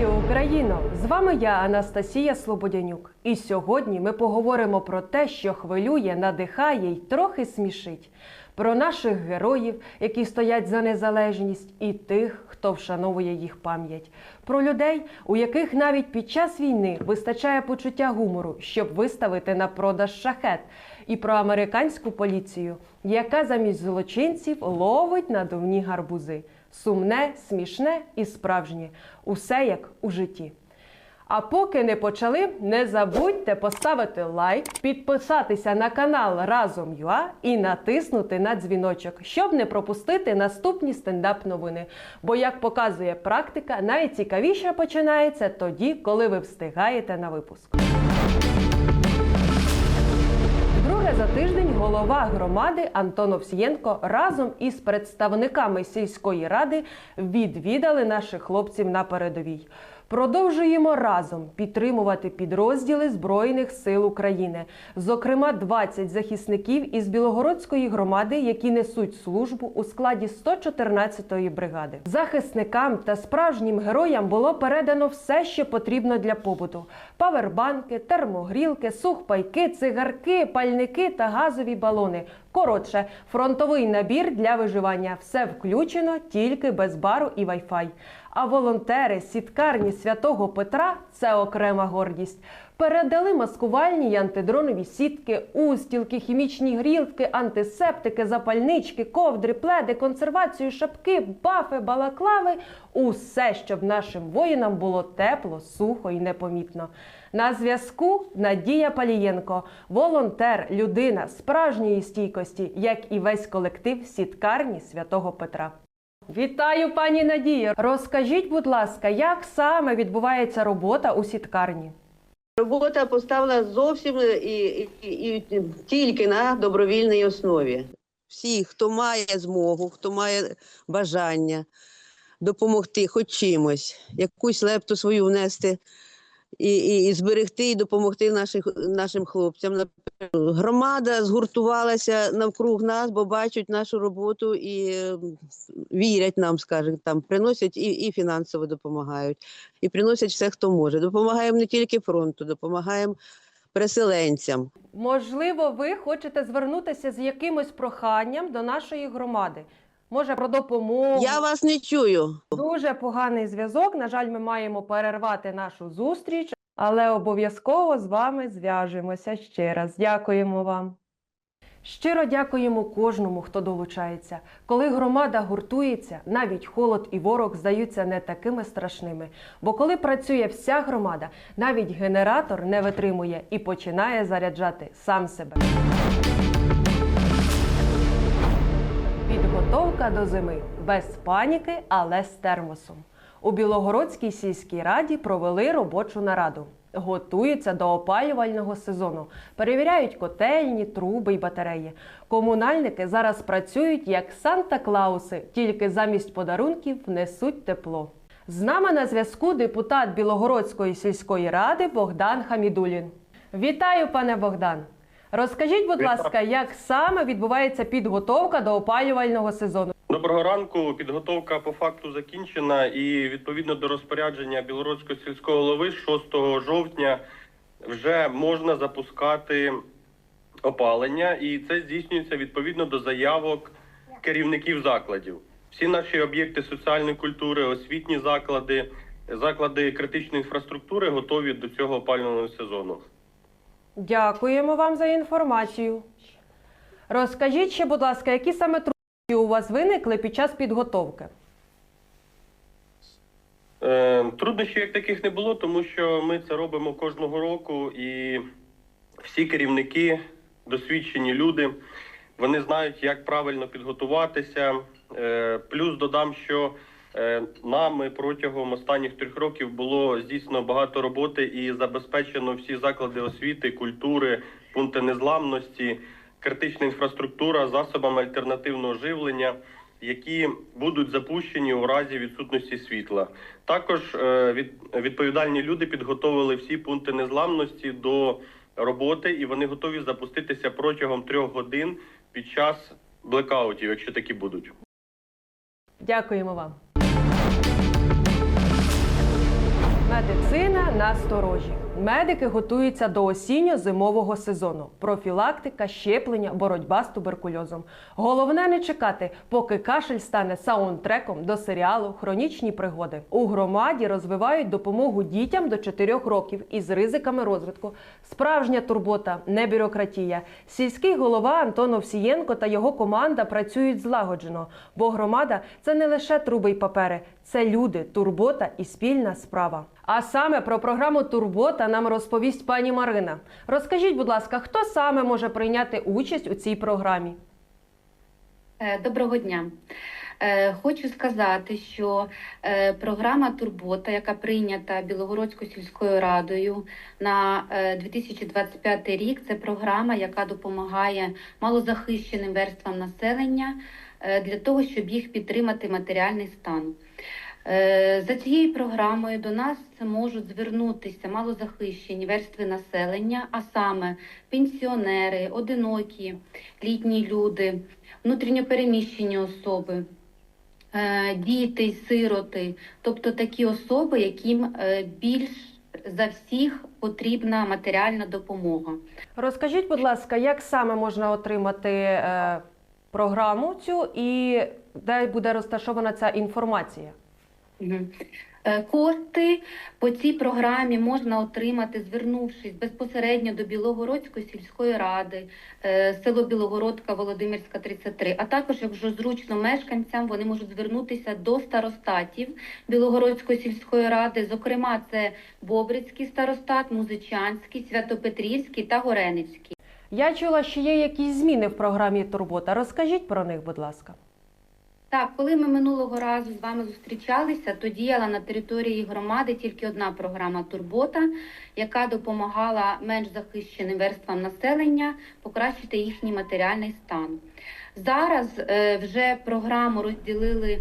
Вітаю, Україно! З вами я, Анастасія Слободянюк. І сьогодні ми поговоримо про те, що хвилює, надихає й трохи смішить. Про наших героїв, які стоять за незалежність, і тих, хто вшановує їх пам'ять. Про людей, у яких навіть під час війни вистачає почуття гумору, щоб виставити на продаж шахет. І про американську поліцію, яка замість злочинців ловить надувні гарбузи. Сумне, смішне і справжнє. Усе як у житті. А поки не почали, не забудьте поставити лайк, підписатися на канал Разом ЮА і натиснути на дзвіночок, щоб не пропустити наступні стендап-новини. Бо, як показує практика, найцікавіше починається тоді, коли ви встигаєте на випуск. Тиждень голова громади Антон Овсієнко разом із представниками сільської ради відвідали наших хлопців на передовій. Продовжуємо разом підтримувати підрозділи Збройних сил України, зокрема 20 захисників із Білогородської громади, які несуть службу у складі 114-ї бригади. Захисникам та справжнім героям було передано все, що потрібно для побуту: павербанки, термогрілки, сухпайки, цигарки, пальники та газові балони. Коротше, фронтовий набір для виживання. Все включено тільки без бару і вайфай. А волонтери сіткарні святого Петра це окрема гордість. Передали маскувальні й антидронові сітки, устілки, хімічні грілки, антисептики, запальнички, ковдри, пледи, консервацію, шапки, бафи, балаклави усе, щоб нашим воїнам було тепло, сухо і непомітно. На зв'язку Надія Палієнко, волонтер, людина справжньої стійкості, як і весь колектив сіткарні святого Петра. Вітаю, пані Надію! Розкажіть, будь ласка, як саме відбувається робота у сіткарні? Робота поставлена зовсім і, і, і, і тільки на добровільній основі. Всі, хто має змогу, хто має бажання допомогти хоч чимось, якусь лепту свою внести і, і, і зберегти, і допомогти наших, нашим хлопцям. Громада згуртувалася навкруг нас, бо бачать нашу роботу і е, вірять нам, скажімо, там приносять і, і фінансово допомагають, і приносять все, хто може. Допомагаємо не тільки фронту, допомагаємо переселенцям. Можливо, ви хочете звернутися з якимось проханням до нашої громади. Може, про допомогу. Я вас не чую. Дуже поганий зв'язок. На жаль, ми маємо перервати нашу зустріч, але обов'язково з вами зв'яжемося ще раз. Дякуємо вам. Щиро дякуємо кожному, хто долучається. Коли громада гуртується, навіть холод і ворог здаються не такими страшними. Бо коли працює вся громада, навіть генератор не витримує і починає заряджати сам себе. Підготовка до зими без паніки, але з термосом. У Білогородській сільській раді провели робочу нараду. Готуються до опалювального сезону, перевіряють котельні, труби й батареї. Комунальники зараз працюють як Санта-Клауси, тільки замість подарунків несуть тепло. З нами на зв'язку депутат Білогородської сільської ради Богдан Хамідулін. Вітаю, пане Богдан! Розкажіть, будь ласка, як саме відбувається підготовка до опалювального сезону? Доброго ранку. Підготовка по факту закінчена, і відповідно до розпорядження Білоруського сільського голови з 6 жовтня вже можна запускати опалення, і це здійснюється відповідно до заявок керівників закладів. Всі наші об'єкти соціальної культури, освітні заклади, заклади критичної інфраструктури готові до цього опалювального сезону. Дякуємо вам за інформацію. Розкажіть ще, будь ласка, які саме труднощі у вас виникли під час підготовки? Е, труднощів як таких не було, тому що ми це робимо кожного року, і всі керівники, досвідчені люди, вони знають, як правильно підготуватися. Е, плюс додам, що нами протягом останніх трьох років було здійснено багато роботи і забезпечено всі заклади освіти, культури, пункти незламності, критична інфраструктура, засобами альтернативного живлення які будуть запущені у разі відсутності світла. Також е, відповідальні люди підготовили всі пункти незламності до роботи, і вони готові запуститися протягом трьох годин під час блекаутів, якщо такі будуть. Дякуємо вам. Медицина на сторожі. Медики готуються до осінньо-зимового сезону. Профілактика, щеплення, боротьба з туберкульозом. Головне не чекати, поки кашель стане саундтреком до серіалу Хронічні пригоди. У громаді розвивають допомогу дітям до 4 років із ризиками розвитку. Справжня турбота, не бюрократія. Сільський голова Антон Овсієнко та його команда працюють злагоджено, бо громада це не лише труби й папери, це люди, турбота і спільна справа. А саме про програму Турбота нам розповість пані Марина. Розкажіть, будь ласка, хто саме може прийняти участь у цій програмі? Е, Доброго дня. Е, Хочу сказати, що е, програма Турбота, яка прийнята Білогородською сільською радою на е, 2025 рік, це програма, яка допомагає малозахищеним верствам населення для того, щоб їх підтримати матеріальний стан. Е, За цією програмою до нас можуть звернутися малозахищені верстви населення, а саме пенсіонери, одинокі, літні люди, внутрішньопереміщені особи, е, діти, сироти, тобто такі особи, яким е, більш за всіх потрібна матеріальна допомога. Розкажіть, будь ласка, як саме можна отримати програму цю і де буде розташована ця інформація? Е, Кошти по цій програмі можна отримати, звернувшись безпосередньо до Білогородської сільської ради, е, село Білогородка, Володимирська, 33. А також, якщо зручно мешканцям, вони можуть звернутися до старостатів Білогородської сільської ради. Зокрема, це Бобрицький старостат, Музичанський, Святопетрівський та Горенівський. Я чула, що є якісь зміни в програмі Турбота. Розкажіть про них, будь ласка. Так, коли ми минулого разу з вами зустрічалися, то діяла на території громади тільки одна програма Турбота, яка допомагала менш захищеним верствам населення покращити їхній матеріальний стан. Зараз е, вже програму розділили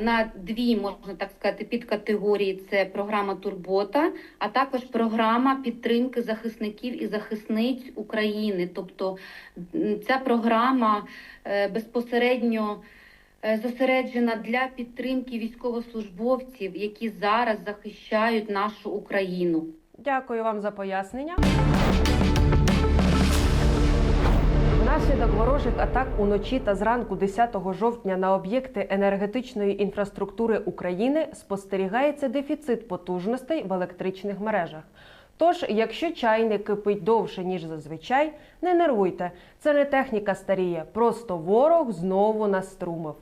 на дві, можна так сказати, підкатегорії: це програма Турбота, а також програма підтримки захисників і захисниць України. Тобто ця програма е, безпосередньо зосереджена для підтримки військовослужбовців, які зараз захищають нашу Україну. Дякую вам за пояснення. Внаслідок ворожих атак уночі та зранку 10 жовтня на об'єкти енергетичної інфраструктури України спостерігається дефіцит потужностей в електричних мережах. Тож, якщо чайник кипить довше ніж зазвичай, не нервуйте. Це не техніка старіє, просто ворог знову наструмив.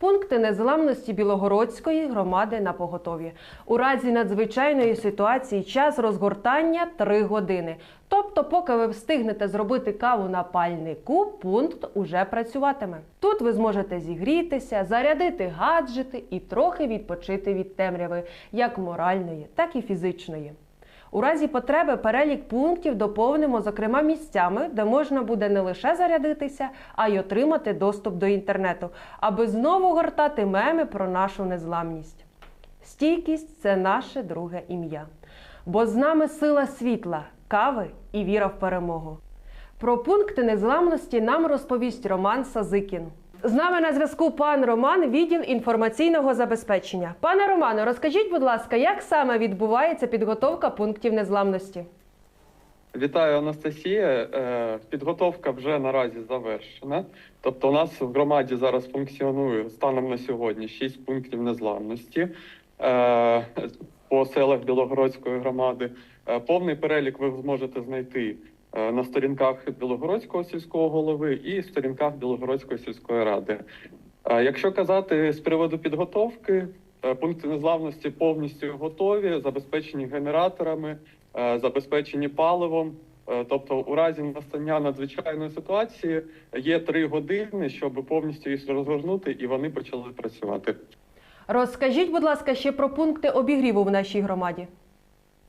Пункти незламності Білогородської громади на поготові. У разі надзвичайної ситуації час розгортання 3 години. Тобто, поки ви встигнете зробити каву на пальнику, пункт уже працюватиме. Тут ви зможете зігрітися, зарядити гаджети і трохи відпочити від темряви, як моральної, так і фізичної. У разі потреби перелік пунктів доповнимо, зокрема, місцями, де можна буде не лише зарядитися, а й отримати доступ до інтернету, аби знову гортати меми про нашу незламність. Стійкість це наше друге ім'я. Бо з нами сила світла, кави і віра в перемогу. Про пункти незламності нам розповість Роман Сазикін. З нами на зв'язку пан Роман, відділ інформаційного забезпечення. Пане Романе, розкажіть, будь ласка, як саме відбувається підготовка пунктів незламності? Вітаю, Анастасія. Е, Підготовка вже наразі завершена. Тобто, у нас в громаді зараз функціонує станом на сьогодні 6 пунктів незламності е, по селах Білогородської громади. Е, Повний перелік ви зможете знайти на сторінках Білогородського сільського голови і сторінках Білогородської сільської ради. Е, Якщо казати з приводу підготовки, е, пункти незламності повністю готові, забезпечені генераторами, е, забезпечені паливом. Е, Тобто, у разі настання надзвичайної ситуації є три години, щоб повністю їх розгорнути, і вони почали працювати. Розкажіть, будь ласка, ще про пункти обігріву в нашій громаді.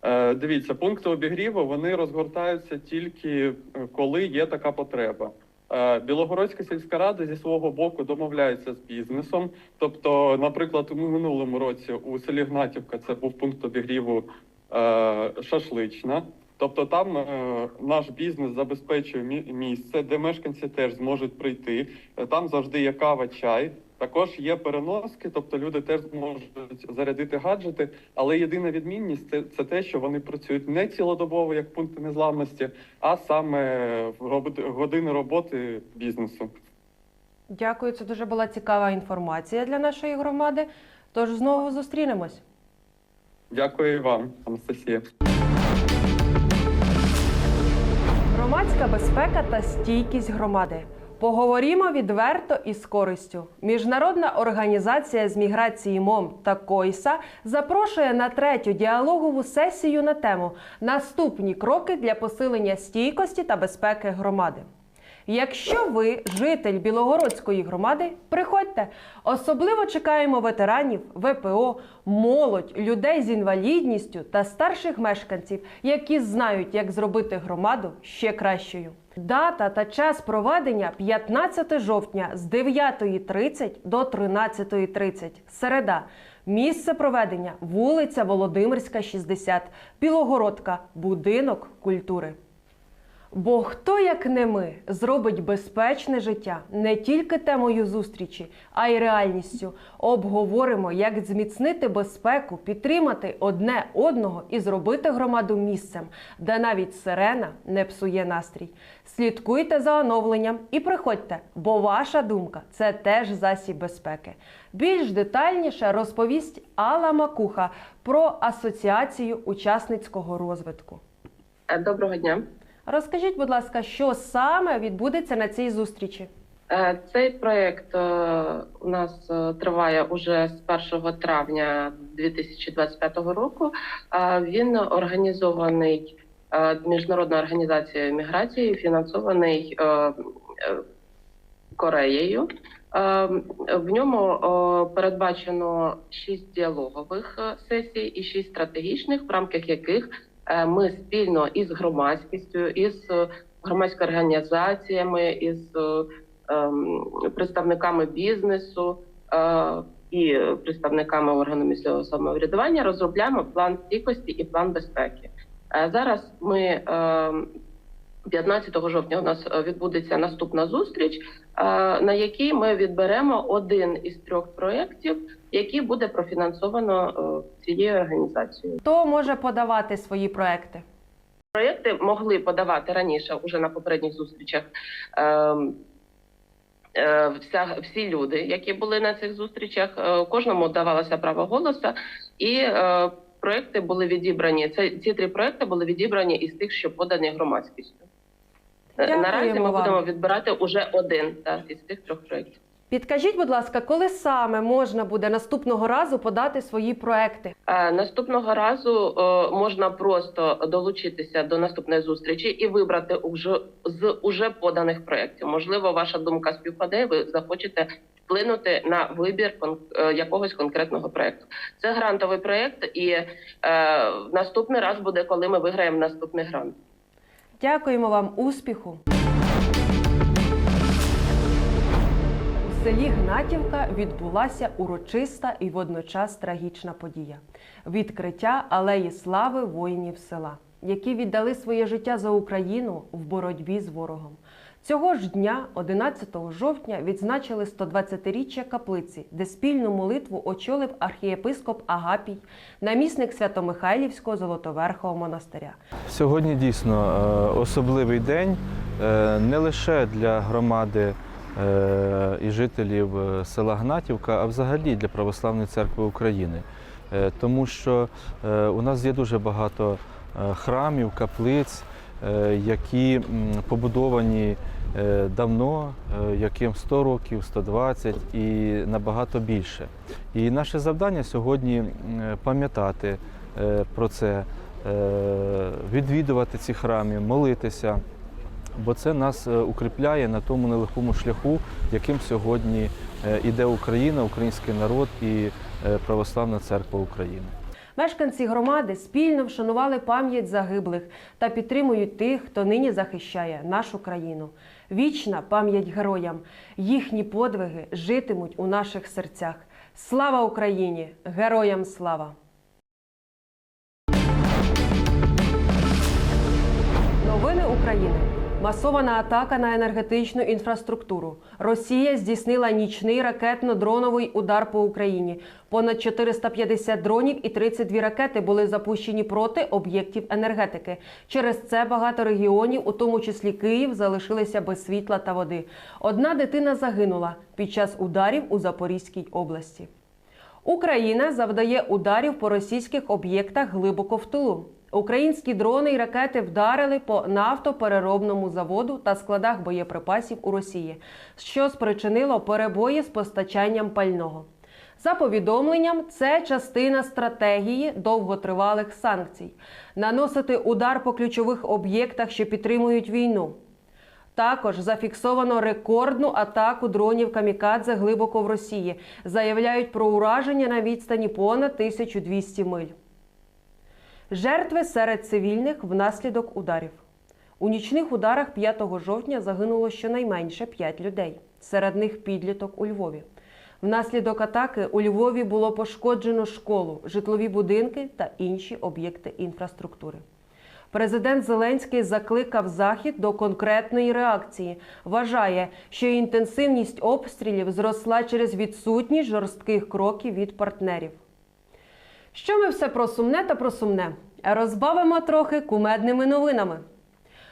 Е, Дивіться, пункти обігріву вони розгортаються тільки е, коли є така потреба. Е, Білогородська сільська рада зі свого боку домовляється з бізнесом. Тобто, наприклад, у минулому році у селі Гнатівка це був пункт обігріву шашлична. Тобто там наш бізнес забезпечує мі- місце, де мешканці теж зможуть прийти. Там завжди є кава, чай. Також є переноски, тобто люди теж можуть зарядити гаджети, але єдина відмінність це, це те, що вони працюють не цілодобово, як пункти незламності, а саме в години роботи бізнесу. Дякую, це дуже була цікава інформація для нашої громади. Тож знову зустрінемось. Дякую і вам, Анастасія. Громадська безпека та стійкість громади. Поговоримо відверто і з користю. Міжнародна організація з міграції МОМ та КОЙСА запрошує на третю діалогову сесію на тему Наступні кроки для посилення стійкості та безпеки громади. Якщо ви житель Білогородської громади, приходьте. Особливо чекаємо ветеранів, ВПО, молодь, людей з інвалідністю та старших мешканців, які знають, як зробити громаду ще кращою. Дата та час проведення 15 жовтня з 9.30 до 13.30. Середа. Місце проведення вулиця Володимирська, 60, Білогородка, будинок культури. Бо хто, як не ми, зробить безпечне життя не тільки темою зустрічі, а й реальністю. Обговоримо, як зміцнити безпеку, підтримати одне одного і зробити громаду місцем, де навіть сирена не псує настрій. Слідкуйте за оновленням і приходьте, бо ваша думка це теж засіб безпеки. Більш детальніше розповість Алла Макуха про асоціацію учасницького розвитку. Доброго дня. Розкажіть, будь ласка, що саме відбудеться на цій зустрічі? Е, Цей проект е, у нас е, триває уже з 1 травня 2025 року. Він організований міжнародною організацією міграції, фінансований Кореєю. В ньому передбачено шість діалогових сесій і шість стратегічних, в рамках яких ми спільно із громадськістю, із е, громадськими організаціями, із е, ем, представниками бізнесу е, і представниками органу місцевого самоврядування розробляємо план стійкості і план безпеки. Е, Зараз ми ем, 15 жовтня у нас е, відбудеться наступна зустріч, е, на якій ми відберемо один із трьох проєктів, який буде профінансовано е, цією організацією. Хто може подавати свої проекти? Проєкти могли подавати раніше, уже на попередніх зустрічах. ем, е, Вся, всі люди, які були на цих зустрічах, е, кожному давалося право голосу, і е, проекти були відібрані. Це ці три проекти були відібрані із тих, що подані громадськістю. Дякуємо Наразі ми вам. будемо відбирати уже один так, із цих трьох проєктів. Підкажіть, будь ласка, коли саме можна буде наступного разу подати свої проекти? Е, Наступного разу е, можна просто долучитися до наступної зустрічі і вибрати уже з уже поданих проєктів. Можливо, ваша думка співпаде. Ви захочете вплинути на вибір е, якогось конкретного проєкту. Це грантовий проєкт, і наступний раз буде, коли ми виграємо наступний грант. Дякуємо вам успіху. Селі Гнатівка відбулася урочиста і водночас трагічна подія відкриття алеї слави воїнів села, які віддали своє життя за Україну в боротьбі з ворогом. Цього ж дня, 11 жовтня, відзначили 120-річчя каплиці, де спільну молитву очолив архієпископ Агапій, намісник Свято-Михайлівського Золотоверхового монастиря. Сьогодні дійсно е, особливий день е, не лише для громади і жителів е, села Гнатівка, а взагалі для Православної церкви України. Е, Тому що е, у нас є дуже багато е, храмів, каплиць, е, які побудовані е, давно, е, яким 100 років, 120 і набагато більше. І наше завдання сьогодні пам'ятати е, про це, е, відвідувати ці храми, молитися, бо це нас е, укріпляє на тому нелегкому шляху, яким сьогодні е, іде Україна, український народ і е, Православна Церква України. Мешканці громади спільно вшанували пам'ять загиблих та підтримують тих, хто нині захищає нашу країну. Вічна пам'ять героям. Їхні подвиги житимуть у наших серцях. Слава Україні! Героям слава! Новини України. Масована атака на енергетичну інфраструктуру. Росія здійснила нічний ракетно-дроновий удар по Україні. Понад 450 дронів і 32 ракети були запущені проти об'єктів енергетики. Через це багато регіонів, у тому числі Київ, залишилися без світла та води. Одна дитина загинула під час ударів у Запорізькій області. Україна завдає ударів по російських об'єктах глибоко в тилу. Українські дрони і ракети вдарили по нафтопереробному заводу та складах боєприпасів у Росії, що спричинило перебої з постачанням пального. За повідомленням, це частина стратегії довготривалих санкцій наносити удар по ключових об'єктах, що підтримують війну. Також зафіксовано рекордну атаку дронів камікадзе глибоко в Росії. Заявляють про ураження на відстані понад 1200 миль. Жертви серед цивільних внаслідок ударів. У нічних ударах 5 жовтня загинуло щонайменше 5 людей. Серед них підліток у Львові. Внаслідок атаки у Львові було пошкоджено школу, житлові будинки та інші об'єкти інфраструктури. Президент Зеленський закликав Захід до конкретної реакції. Вважає, що інтенсивність обстрілів зросла через відсутність жорстких кроків від партнерів. Що ми все про сумне та про сумне? Розбавимо трохи кумедними новинами.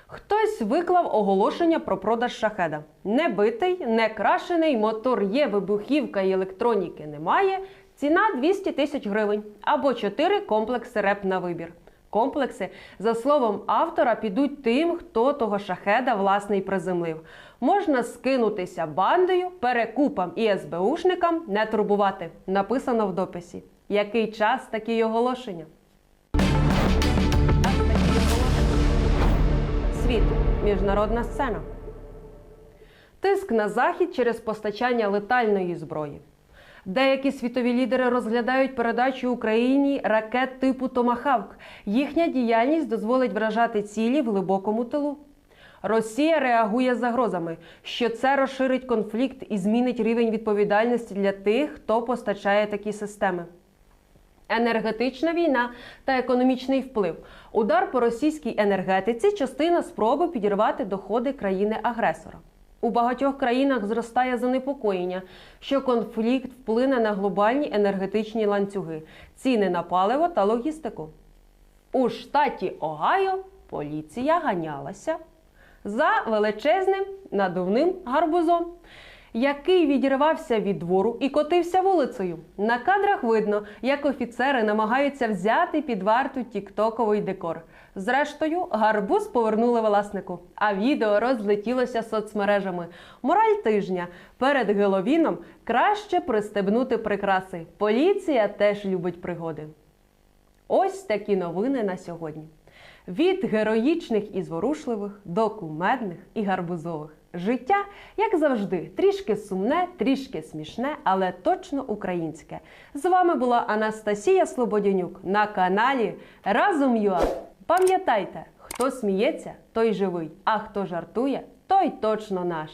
Хтось виклав оголошення про продаж шахеда. Не битий, не крашений, мотор є, вибухівка і електроніки немає. Ціна 200 тисяч гривень або 4 комплекси реп на вибір. Комплекси, за словом автора, підуть тим, хто того шахеда власне й приземлив. Можна скинутися бандою, перекупам і СБУшникам не турбувати. Написано в дописі. Який час такі оголошення? Світ міжнародна сцена. Тиск на захід через постачання летальної зброї. Деякі світові лідери розглядають передачу Україні ракет типу Томахавк. Їхня діяльність дозволить вражати цілі в глибокому тилу. Росія реагує загрозами, що це розширить конфлікт і змінить рівень відповідальності для тих, хто постачає такі системи. Енергетична війна та економічний вплив. Удар по російській енергетиці частина спроби підірвати доходи країни-агресора. У багатьох країнах зростає занепокоєння, що конфлікт вплине на глобальні енергетичні ланцюги, ціни на паливо та логістику. У штаті Огайо поліція ганялася за величезним надувним гарбузом, який відірвався від двору і котився вулицею. На кадрах видно, як офіцери намагаються взяти під варту тіктоковий декор. Зрештою, гарбуз повернули власнику, а відео розлетілося соцмережами. Мораль тижня перед Геловіном краще пристебнути прикраси. Поліція теж любить пригоди. Ось такі новини на сьогодні. Від героїчних і зворушливих до кумедних і гарбузових. Життя, як завжди, трішки сумне, трішки смішне, але точно українське. З вами була Анастасія Слободянюк на каналі Разом ЮА. Пам'ятайте, хто сміється, той живий, а хто жартує, той точно наш.